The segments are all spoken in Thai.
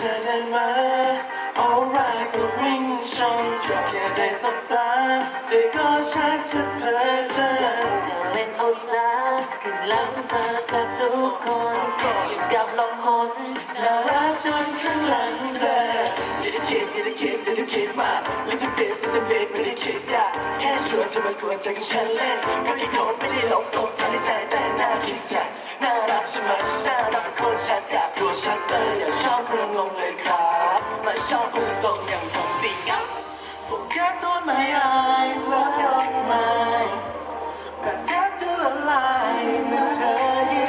ธอเดินม alright ก็วิ่งชนแค่ได้สบตาใจก็ชักจะเพ้อเจอเธอเล่นเอาซาขึ้นหลังเธอแทบทุกคนอยู่กับลมหนแล้วรักจนข้างหลังเลย my eyes love your smile แบบแทบจะละลายเมื่อเธอยิ้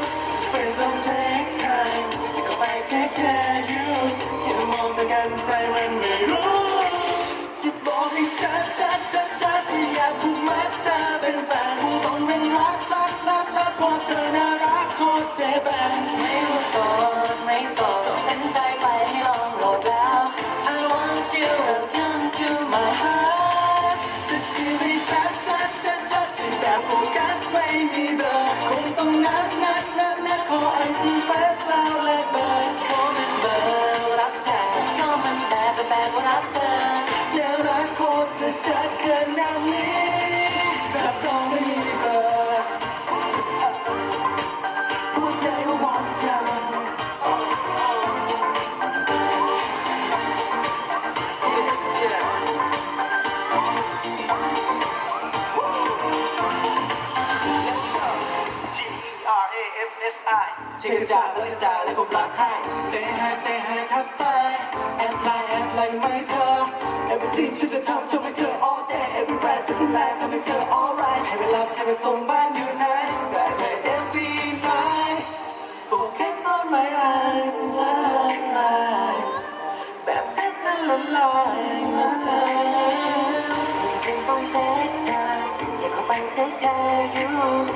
มเป็นต้อง take time อยากเข้าไป take care you แค่มองตากันใจมันไม่รู้จะบอกให้ชัดชัดชัดชัดที่อยากผูกมัดเธอเป็นแฟนคงต้องเป็นรักรักรักรักเพราะเธอน่ารักโคตรเจ็บแบนไม่รู้โสดไม่โสดเส้นใจ นัดนั เชื่อจ่าแล้วจ่าแล้วก็รักให้เซฮายเซฮายทักไปแอบไลน์แอบไลน์ไม่เธอ everything ฉันจะทำทำให้เธอ all day everywhere จะดูแลทำให้เธอ alright ให้ไปรับให้ไปส่งบ้านอยู่ไหนได้ไหม every night focus on my eyes last night แบบแทบจะละลายเมื่อเธอเห็นจึงต้องเทคใจออยากเข้าไปเทคแคร์อยู่